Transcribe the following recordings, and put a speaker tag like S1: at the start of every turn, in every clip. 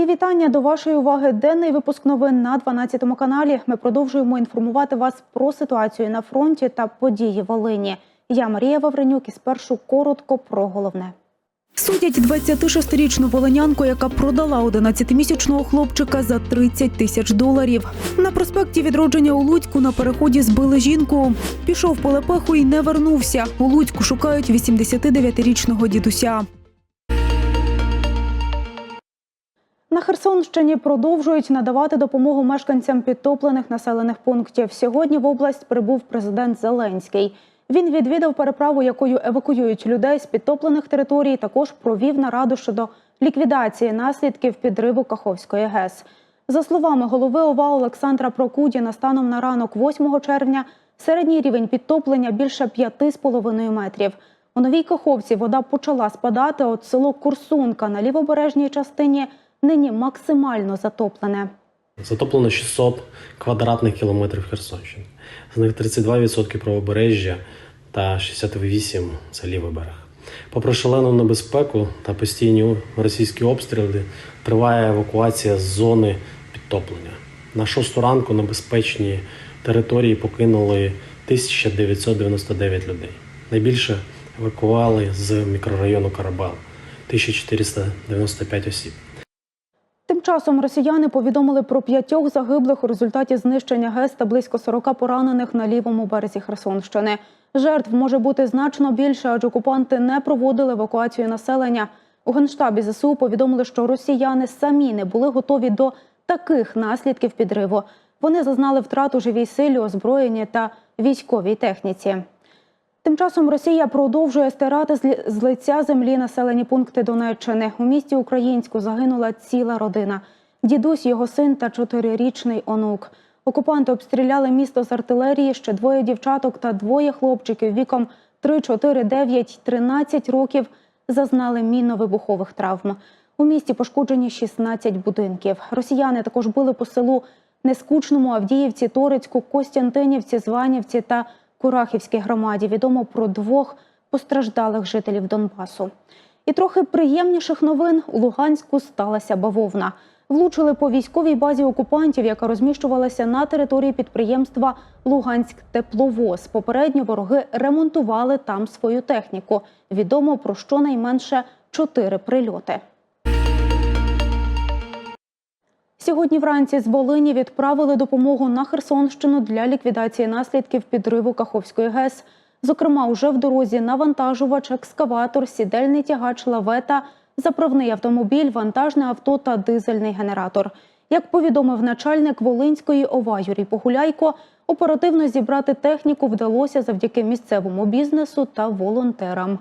S1: Мої вітання до вашої уваги. Денний випуск новин на 12 каналі. Ми продовжуємо інформувати вас про ситуацію на фронті та події Волині. Я Марія Вавренюк і спершу коротко про головне. Судять 26-річну волинянку, яка продала 11-місячного хлопчика за 30 тисяч доларів. На проспекті відродження у Луцьку на переході збили жінку. Пішов по лепеху і не вернувся. У Луцьку шукають 89-річного дідуся. На Херсонщині продовжують надавати допомогу мешканцям підтоплених населених пунктів. Сьогодні в область прибув президент Зеленський. Він відвідав переправу, якою евакуюють людей з підтоплених територій. Також провів нараду щодо ліквідації наслідків підриву Каховської ГЕС. За словами голови ОВА Олександра Прокудіна, станом на ранок 8 червня середній рівень підтоплення більше 5,5 метрів. У новій Каховці вода почала спадати. От село Курсунка на лівобережній частині нині максимально затоплене.
S2: Затоплено 600 квадратних кілометрів Херсонщини. З них 32% правобережжя та 68 це лівий берег. Попри шалену небезпеку та постійні російські обстріли, триває евакуація з зони підтоплення. На шосту ранку на безпечні території покинули 1999 людей. Найбільше евакували з мікрорайону Карабал 1495 осіб.
S1: Часом росіяни повідомили про п'ятьох загиблих у результаті знищення ГЕС та близько 40 поранених на лівому березі Херсонщини. Жертв може бути значно більше, адже окупанти не проводили евакуацію населення. У генштабі ЗСУ повідомили, що росіяни самі не були готові до таких наслідків підриву. Вони зазнали втрат у живій силі, озброєнні та військовій техніці. Тим часом Росія продовжує стирати з лиця землі населені пункти Донеччини. У місті Українську загинула ціла родина. Дідусь, його син та чотирирічний онук. Окупанти обстріляли місто з артилерії. Ще двоє дівчаток та двоє хлопчиків віком 3, 4, 9, 13 років зазнали мінно-вибухових травм. У місті пошкоджені 16 будинків. Росіяни також били по селу Нескучному, Авдіївці, Торецьку, Костянтинівці, Званівці та Курахівській громаді. Відомо про двох постраждалих жителів Донбасу. І трохи приємніших новин у Луганську сталася бавовна. Влучили по військовій базі окупантів, яка розміщувалася на території підприємства Луганськ Тепловоз. Попередньо вороги ремонтували там свою техніку. Відомо про щонайменше чотири прильоти. Сьогодні вранці з Волині відправили допомогу на Херсонщину для ліквідації наслідків підриву Каховської ГЕС. Зокрема, уже в дорозі навантажувач, екскаватор, сідельний тягач, лавета, заправний автомобіль, вантажне авто та дизельний генератор. Як повідомив начальник Волинської ОВА Юрій Погуляйко, оперативно зібрати техніку вдалося завдяки місцевому бізнесу та волонтерам.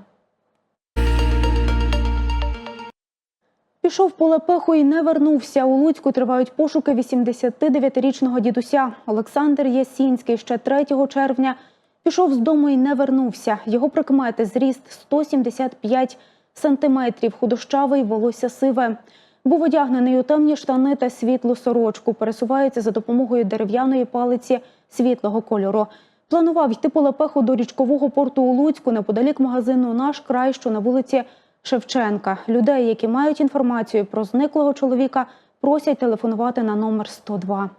S1: Пішов по лепеху і не вернувся. У Луцьку тривають пошуки 89-річного дідуся. Олександр Ясінський ще 3 червня пішов з дому і не вернувся. Його прикмети зріст 175 сантиметрів, худощавий, волосся сиве. Був одягнений у темні штани та світлу сорочку. Пересувається за допомогою дерев'яної палиці світлого кольору. Планував йти по лепеху до річкового порту у Луцьку неподалік магазину Наш край, що на вулиці Шевченка. Людей, які мають інформацію про зниклого чоловіка, просять телефонувати на номер 102.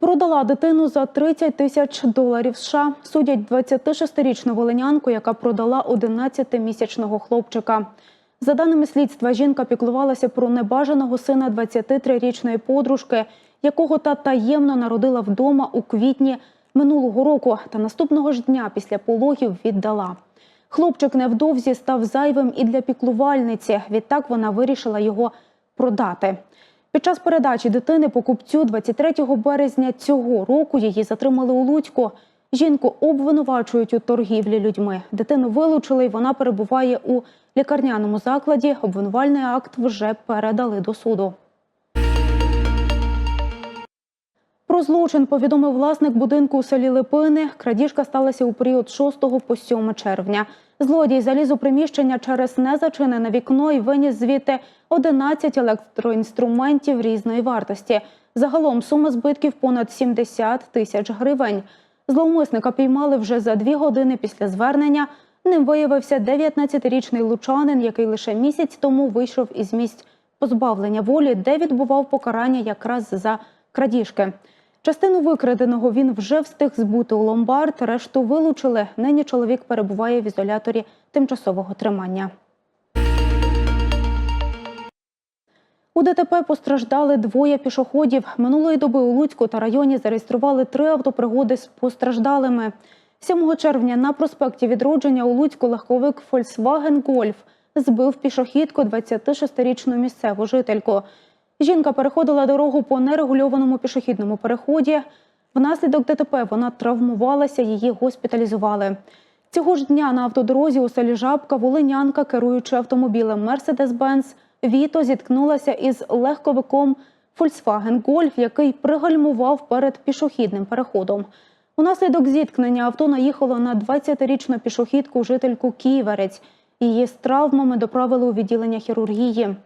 S1: Продала дитину за 30 тисяч доларів США. Судять 26-річну волинянку, яка продала 11-місячного хлопчика. За даними слідства, жінка піклувалася про небажаного сина 23-річної подружки, якого та таємно народила вдома у квітні минулого року та наступного ж дня після пологів віддала. Хлопчик невдовзі став зайвим і для піклувальниці. Відтак вона вирішила його продати. Під час передачі дитини покупцю 23 березня цього року її затримали у Луцьку. Жінку обвинувачують у торгівлі людьми. Дитину вилучили, і вона перебуває у лікарняному закладі. Обвинувальний акт вже передали до суду. Про злочин повідомив власник будинку у селі Липини. Крадіжка сталася у період 6 по 7 червня. Злодій заліз у приміщення через незачинене вікно і виніс звідти 11 електроінструментів різної вартості. Загалом сума збитків понад 70 тисяч гривень. Зловмисника піймали вже за дві години після звернення. Ним виявився 19-річний лучанин, який лише місяць тому вийшов із місць позбавлення волі, де відбував покарання якраз за крадіжки. Частину викраденого він вже встиг збути у ломбард, решту вилучили. Нині чоловік перебуває в ізоляторі тимчасового тримання. У ДТП постраждали двоє пішоходів. Минулої доби у Луцьку та районі зареєстрували три автопригоди з постраждалими. 7 червня на проспекті Відродження у Луцьку легковик Volkswagen Golf збив пішохідку 26-річну місцеву жительку. Жінка переходила дорогу по нерегульованому пішохідному переході. Внаслідок ДТП вона травмувалася, її госпіталізували. Цього ж дня на автодорозі у селі Жабка волинянка, керуючи автомобілем Mercedes-Benz, Віто зіткнулася із легковиком Volkswagen Golf, який пригальмував перед пішохідним переходом. Унаслідок зіткнення авто наїхало на 20-річну пішохідку жительку Ківерець. Її з травмами доправили у відділення хірургії.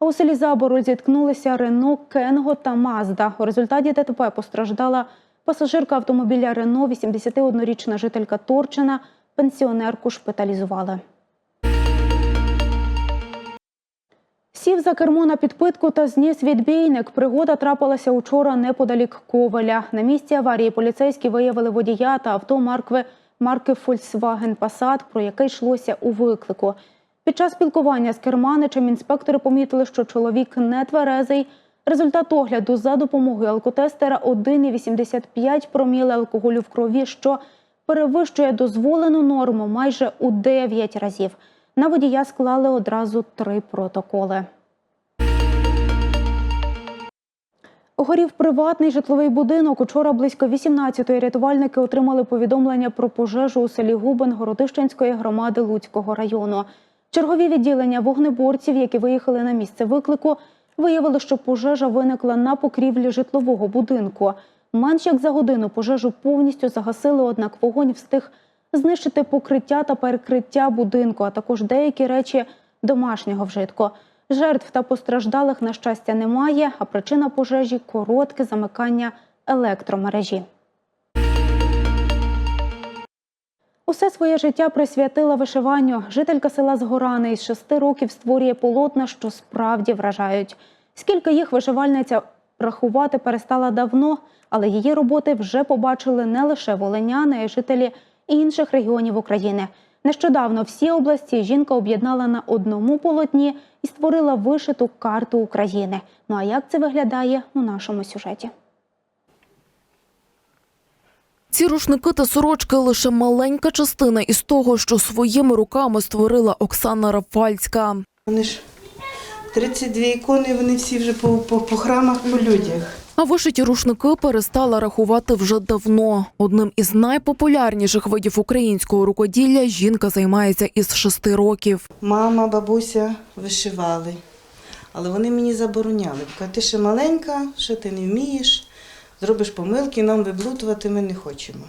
S1: А у селі Забороль зіткнулися Рено, Кенго та Мазда. У результаті ДТП постраждала пасажирка автомобіля Рено, 81-річна жителька Торчина. Пенсіонерку шпиталізували. Сів за кермо на підпитку та зніс відбійник. Пригода трапилася учора неподалік Ковеля. На місці аварії поліцейські виявили водія та авто маркви марки Volkswagen Passat, про яке йшлося у виклику. Під час спілкування з керманичем інспектори помітили, що чоловік не тверезий. Результат огляду за допомогою алкотестера 1,85 проміли алкоголю в крові, що перевищує дозволену норму майже у 9 разів. На водія склали одразу три протоколи. Горів приватний житловий будинок. Учора близько 18-ї рятувальники отримали повідомлення про пожежу у селі Губин Городищенської громади Луцького району. Чергові відділення вогнеборців, які виїхали на місце виклику, виявили, що пожежа виникла на покрівлі житлового будинку. Менш як за годину пожежу повністю загасили, однак вогонь встиг знищити покриття та перекриття будинку, а також деякі речі домашнього вжитку. Жертв та постраждалих, на щастя, немає, а причина пожежі коротке замикання електромережі. Усе своє життя присвятила вишиванню. Жителька села Згорани із шести років створює полотна, що справді вражають. Скільки їх вишивальниця рахувати перестала давно, але її роботи вже побачили не лише волиняни, а й жителі інших регіонів України. Нещодавно всі області жінка об'єднала на одному полотні і створила вишиту карту України. Ну а як це виглядає у нашому сюжеті?
S3: Ці рушники та сорочки лише маленька частина із того, що своїми руками створила Оксана Рафальська.
S4: Вони ж 32 ікони, вони всі вже по, по, по храмах, по людях.
S3: А вишиті рушники перестала рахувати вже давно. Одним із найпопулярніших видів українського рукоділля жінка займається із шести років.
S4: Мама, бабуся вишивали. Але вони мені забороняли. Кажуть, ти ще маленька, ще ти не вмієш, зробиш помилки, нам виблутувати ми не хочемо.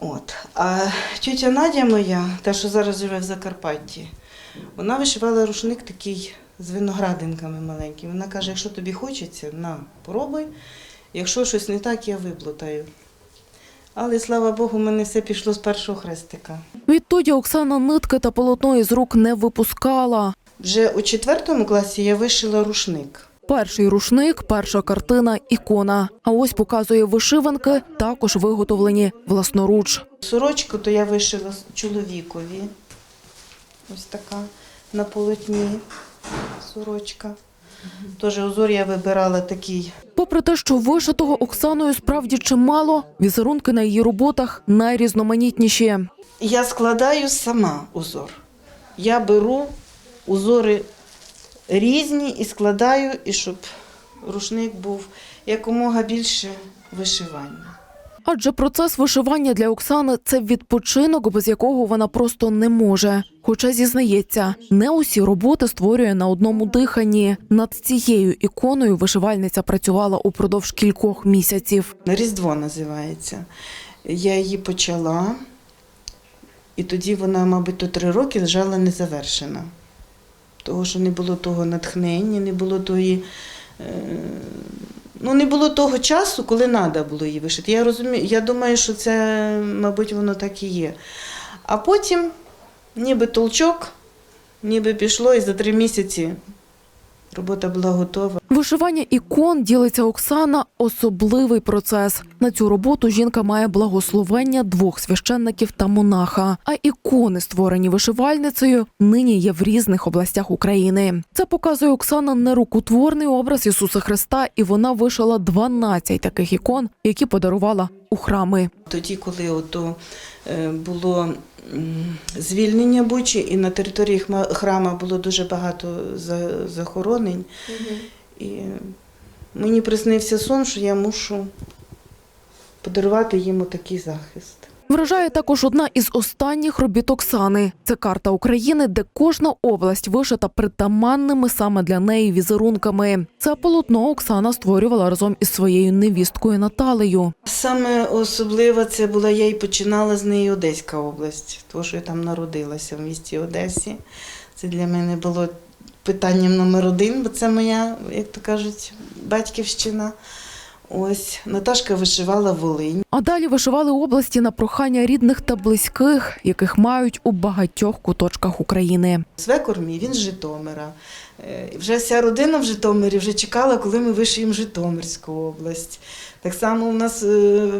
S4: От. А тітя Надя моя, та, що зараз живе в Закарпатті, вона вишивала рушник такий з виноградинками маленькими. Вона каже, якщо тобі хочеться, на, пробуй. Якщо щось не так, я виплутаю. Але слава Богу, в мене все пішло з першого хрестика.
S3: Відтоді Оксана нитки та полотно із рук не випускала.
S4: Вже у четвертому класі я вишила рушник.
S3: Перший рушник, перша картина, ікона. А ось показує вишиванки, також виготовлені власноруч.
S4: Сорочку то я вишила чоловікові. Ось така на полотні сорочка. Теж узор я вибирала такий.
S3: Попри те, що вишитого Оксаною справді чимало, візерунки на її роботах найрізноманітніші.
S4: Я складаю сама узор. Я беру узори різні і складаю, і щоб рушник був якомога більше вишивання.
S3: Адже процес вишивання для Оксани це відпочинок, без якого вона просто не може. Хоча зізнається, не усі роботи створює на одному диханні. Над цією іконою вишивальниця працювала упродовж кількох місяців.
S4: Різдво називається. Я її почала, і тоді вона, мабуть, три роки лежала незавершена. Того, що не було того натхнення, не було тої. Е, ну, не було того часу, коли треба було її вишити. Я розумію, я думаю, що це, мабуть, воно так і є. А потім, ніби толчок, ніби пішло, і за три місяці робота була готова.
S3: Вишивання ікон ділиться Оксана особливий процес. На цю роботу жінка має благословення двох священників та монаха. А ікони, створені вишивальницею, нині є в різних областях України. Це показує Оксана нерукотворний образ Ісуса Христа, і вона вишила 12 таких ікон, які подарувала у храми.
S4: Тоді, коли ото, е, було звільнення Бучі, і на території храма було дуже багато за- захоронень, і мені приснився сон, що я мушу подарувати їм такий захист.
S3: Вражає також одна із останніх робіт Оксани. Це карта України, де кожна область вишита притаманними саме для неї візерунками. Це полотно Оксана створювала разом із своєю невісткою Наталею.
S4: Саме особливо це була, я і починала з неї Одеська область, тому що я там народилася в місті Одесі. Це для мене було питанням номер один, бо це моя, як то кажуть, батьківщина. Ось Наташка вишивала Волинь.
S3: А далі вишивали області на прохання рідних та близьких, яких мають у багатьох куточках України.
S4: Свекор мій, він з Житомира. Е, Вже вся родина в Житомирі вже чекала, коли ми вишиємо Житомирську область. Так само у нас е,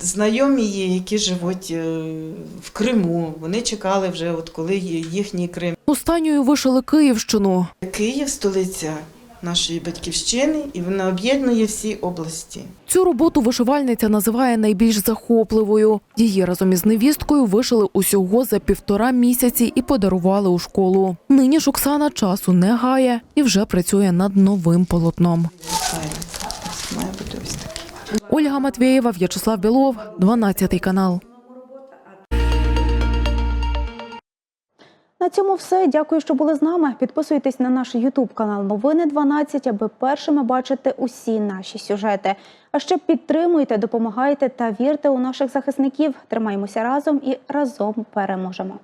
S4: знайомі є, які живуть е, в Криму. Вони чекали вже, от коли їхній Крим.
S3: Останньою вишили Київщину.
S4: Київ столиця нашої батьківщини, і вона об'єднує всі області.
S3: Цю роботу вишивальниця називає найбільш захопливою. Її разом із невісткою вишили усього за півтора місяці і подарували у школу. Нині ж Оксана часу не гає і вже працює над новим полотном. Ольга Матвєєва, В'ячеслав Білов, 12 канал.
S1: На цьому все. Дякую, що були з нами. Підписуйтесь на наш Ютуб канал Новини 12, аби першими бачити усі наші сюжети. А ще підтримуйте, допомагайте та вірте у наших захисників. Тримаємося разом і разом переможемо.